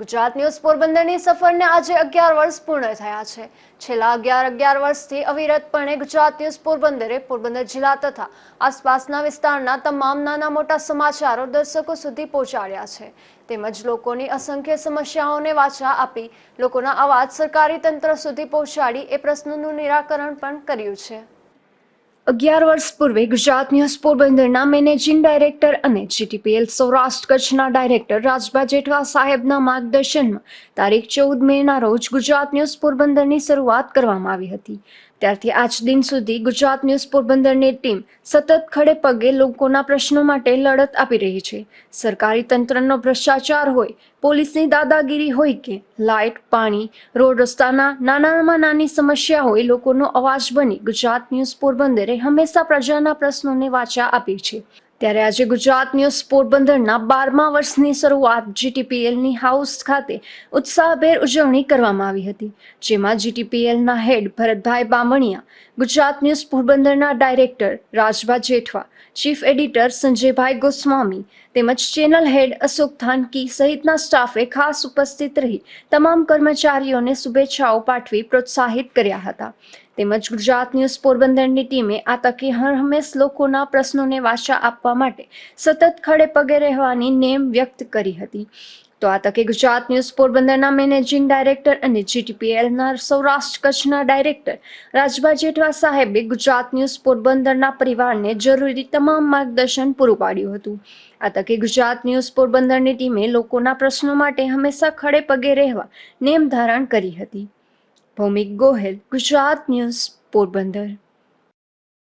Gujarat news પોરબંદરની સફરને આજે અગિયાર વર્ષ પૂર્ણ થયા છે. છેલ્લા અગિયાર અગિયાર વર્ષથી અવિરતપણે ગુજરાત ન્યૂઝ પોરબંદરે પોરબંદર જિલ્લા તથા આસપાસના વિસ્તારના તમામ નાના મોટા સમાચારો દર્શકો સુધી પહોંચાડ્યા છે. તેમજ લોકોની અસંખ્ય સમસ્યાઓને વાચા આપી લોકોના અવાજ સરકારી તંત્ર સુધી પહોંચાડી એ પ્રશ્નોનું નિરાકરણ પણ કર્યું છે. અગિયાર વર્ષ પૂર્વે ગુજરાત ન્યૂઝ પોરબંદરના મેનેજિંગ ડાયરેક્ટર અને જીટીપીએલ સૌરાષ્ટ્ર કચ્છના ડાયરેક્ટર રાજભા જેઠવા સાહેબના માર્ગદર્શનમાં તારીખ ચૌદ મેના રોજ ગુજરાત ન્યૂઝ પોરબંદરની શરૂઆત કરવામાં આવી હતી. ત્યારથી આજ દિન સુધી ગુજરાત ન્યૂઝ પોરબંદરની ટીમ સતત ખડે પગે લોકોના પ્રશ્નો માટે લડત આપી રહી છે. સરકારી તંત્રનો ભ્રષ્ટાચાર હોય પોલીસની દાદાગીરી હોય કે લાઇટ, પાણી, રોડ રસ્તાના નાનામાં નાની સમસ્યા હોય, લોકોનો અવાજ બની ગુજરાત ન્યૂઝ પોરબંદરે હંમેશા પ્રજાના પ્રશ્નોને વાચા આપી છે. ત્યારે આજે ગુજરાત ન્યૂઝ પોરબંદરના બારમા વર્ષની શરૂઆત જીટીપીએલની હાઉસ ખાતે ઉત્સાહભેર ઉજવણી કરવામાં આવી હતી, જેમાં જીટીપીએલના હેડ ભરતભાઈ બામણિયા, ગુજરાત ન્યૂઝ પોરબંદરના director Rajbha Jethwa, chief editor Sanjaybhai Goswami તેમજ ચેનલ હેડ અશોક થાનકી સહિતના સ્ટાફે ખાસ ઉપસ્થિત રહી તમામ કર્મચારીઓને શુભેચ્છાઓ પાઠવી પ્રોત્સાહિત કર્યા હતા. તેમજ ગુજરાત ન્યૂઝ પોરબંદરની ટીમે આ તકે હર હંમેશ લોકોના પ્રશ્નોને વાચા આપવા માટે સતત ખડે પગે રહેવાની નેમ વ્યક્ત કરી હતી. તો આ તકે ગુજરાત ન્યૂઝ પોરબંદરના મેનેજિંગ ડાયરેક્ટર અને જીટીપીએલના સૌરાષ્ટ્ર કચ્છના ડાયરેક્ટર રાજભા જેઠવા સાહેબે ગુજરાત ન્યૂઝ પોરબંદરના પરિવારને જરૂરી તમામ માર્ગદર્શન પૂરું પાડ્યું હતું. આ તકે ગુજરાત ન્યૂઝ પોરબંદરની ટીમે લોકોના પ્રશ્નો માટે હંમેશા ખડે પગે રહેવા નેમ ધારણ કરી હતી. ભૌમિક ગોહેલ ગુજરાત ન્યૂઝ પોરબંદર.